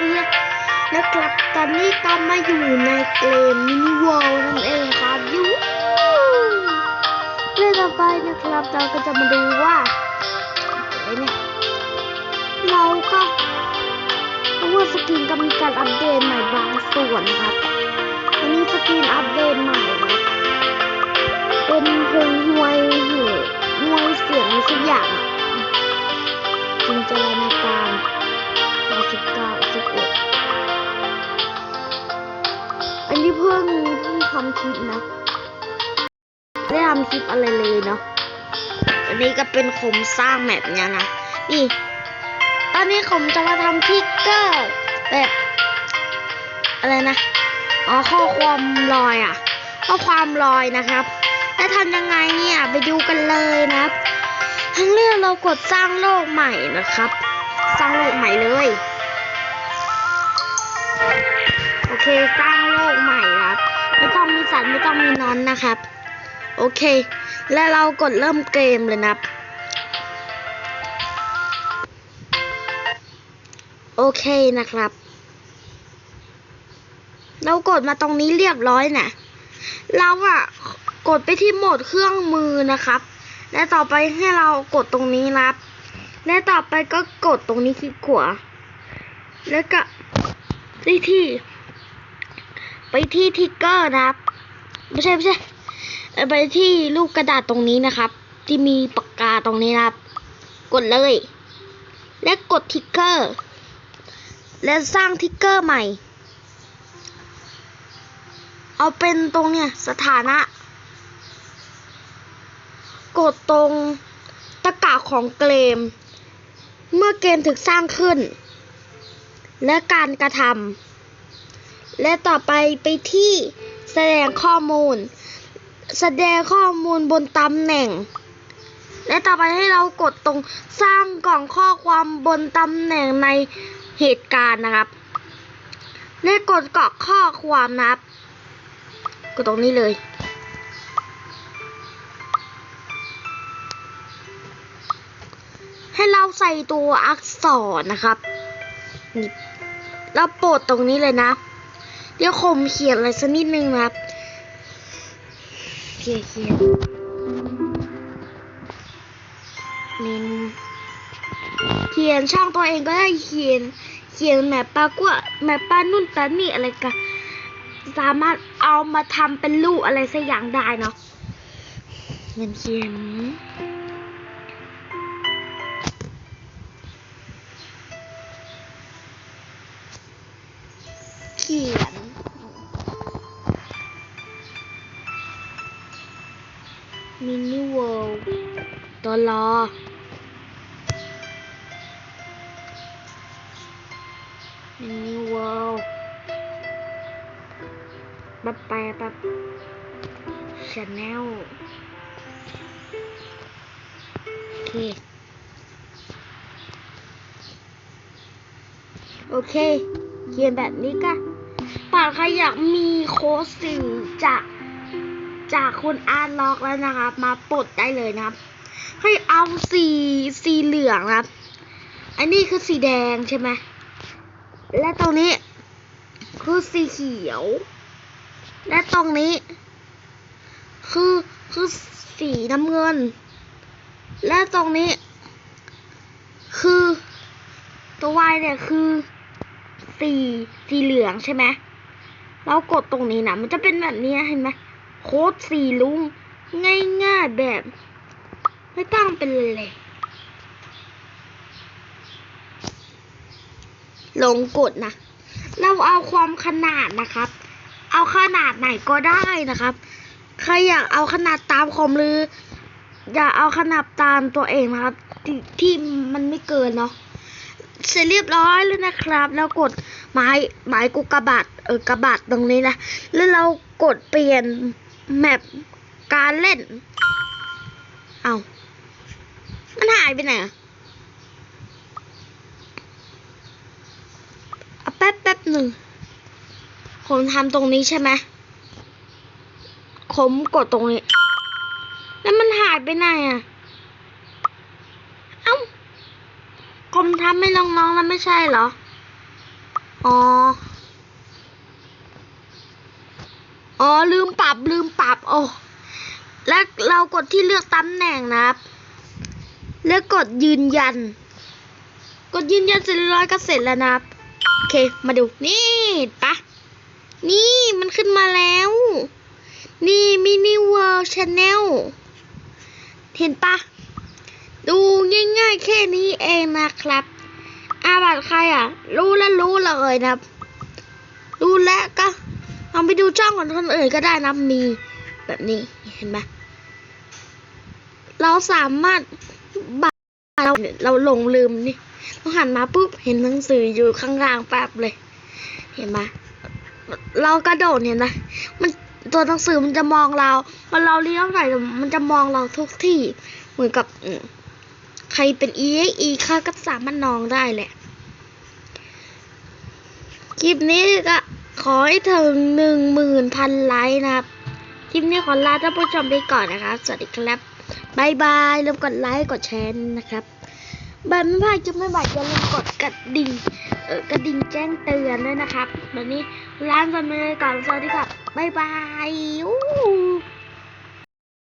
เพื่อนๆนะครับตอนนี้ก็มาอยู่ในเกมมินิวอลนั่นเองครับยูเรื่องต่อไปนะครับเราก็จะมาดูว่าอะไรเนี่ยเราก็เพราะว่าสกินก็มีการอัปเดตใหม่บางส่วนครับอันนี้สกินอัปเดตใหม่เป็นเพลงหวย ทำคลิปนะ ไม่ได้ทำคลิปอะไรเลยเนาะอันนี้ก็เป็นผมสร้างแมปเนี้ยนะ นี่ ตอนนี้ผมจะมาทำทิกเกอร์แบบ อะไรนะ อ๋อข้อความลอยอะ ข้อความลอยนะครับแล้วทำยังไงเนี่ยไปดูกันเลยนะครับทั้งเรื่องเรากดสร้างโลกใหม่นะครับ สร้างโลกใหม่เลย โอเคสร้างโลกใหม่ ต้องมีสัตว์ไม่ต้องมีนอนนะครับ โอเค และเรากดเริ่มเกมเลยนะครับ โอเคนะครับ เรากดมาตรงนี้เรียบร้อยนะเราอะกดไปที่โหมดเครื่องมือนะครับ และต่อไปให้เรากดตรงนี้นะครับ และต่อไปก็กดตรงนี้คลิกขวา แล้วก็ไปที่ ไปที่ทิกเกอร์นะครับ ไม่ใช่ไม่ใช่ไปที่รูปกระดาษตรงนี้นะครับ ที่มีปากกาตรงนี้นะครับ กดเลย และกดทิกเกอร์ และสร้างทิกเกอร์ใหม่ เอาเป็นตรงเนี่ยสถานะ กดตรงตะก้าของเกม เมื่อเกมถูกสร้างขึ้น และการกระทำและต่อไปไปที่ แสดงข้อมูล แสดงข้อมูลบนตำแหน่ง และต่อไปให้เรากดตรงสร้างกล่องข้อความบนตำแหน่งในเหตุการณ์นะครับ และกดกรอกข้อความนะครับ กดตรงนี้เลยให้เราใส่ตัวอักษรนะครับ เราโปรดตรงนี้เลยนะ เดี๋ยวคมเขียนอะไรสักนิดนึงนะครับเขียนเขียนมินเขียนช่องตัวเองก็ได้เขียน เขียนแมปปลากวแมปปลานุ่นปลานี่อะไรกันสามารถเอามาทำเป็นรูปอะไรสักอย่างได้เนาะเขียนเขียนเขียน มินิเวิลด์ตัวรอมินิเวิลด์แบบแปลแบบชาแนลโอเค โอเคเขียนแบบนี้ก็ป่าใครอยากมีโค้ดสิ่งจาก จากคุณอาร์ตล็อกแล้วนะครับ มาปลดได้เลยนะครับ ให้เอาสีสีเหลืองนะครับ อันนี้คือสีแดงใช่ไหมและตรงนี้คือสีเขียว และตรงนี้ คือคือสีน้ำเงิน และตรงนี้ คือตัววายเนี่ยคือสีสีเหลืองใช่ไหมเรากดตรงนี้นะมันจะเป็นแบบนี้เห็นไหม โค้ดสีลุง ง่ายๆแบบ ไม่ต้องเป็นเลยลงกดนะ เราเอาความขนาดนะครับ เอาขนาดไหนก็ได้นะครับ ใครอยากเอาขนาดตามคอมหรือ อยากเอาขนาดตามตัวเองนะครับที่ที่มันไม่เกินเนาะ เสร็จเรียบร้อยแล้วนะครับ แล้วกดไม้ไม้กุกระบาดเออกระบาดตรงนี้นะ แล้วเรากดเปลี่ยน แมปการเล่น เอามันหายไปไหนอะเอาแป๊บแป๊บหนึ่ง ผมทำตรงนี้ใช่ไหมผมกดตรงนี้ แล้วมันหายไปไหนอะเอ้าผมทำให้น้องๆแล้วไม่ใช่เหรอ อ๋อ อ๋อลืมปรับลืมปรับโอ้แล้วเรากดที่เลือกตำแหน่งนะครับ แล้วกดยืนยัน กดยืนยันเสร็จเรียบร้อยก็เสร็จแล้วนะครับโอเคมาดูนี่ปะนี่มันขึ้นมาแล้ว นี่มินิเวิร์ชาแนลเห็นปะดูง่ายๆแค่นี้เองนะครับ อาบัตใครอะ รู้แล้วรู้เลยนะครับดูแล้วก็ ลองไปดูช่องของคนอื่นก็ได้นะมีแบบนี้เห็นไหมเราสามารถบัตรเราเราหลงลืมนี่เราหันมาปุ๊บเห็นหนังสืออยู่ข้างล่างแป๊บเลย เห็นไหมเรากระโดดเห็นไหมมันตัวหนังสือมันจะมองเราพอเราเลี้ยวไหนมันจะมองเราทุกที่ เหมือนกับใครเป็น e x e ค่าก็สามารถนองได้แหละ คลิปนี้ก็ ขอให้ถึงหนึ่งหมื่นพันไลค์นะครับ คลิปนี้ขอลาท่านผู้ชมไปก่อนนะครับ สวัสดีครับบายบายลืมกดไลค์กดแชร์นะครับบันไม่พลาดจะไม่บาดอย่าลืมกดกระดิ่งเออกระดิ่งแจ้งเตือนด้วยนะครับ วันนี้ร้านสำเร็จก่อนสวัสดีครับบายบายอู้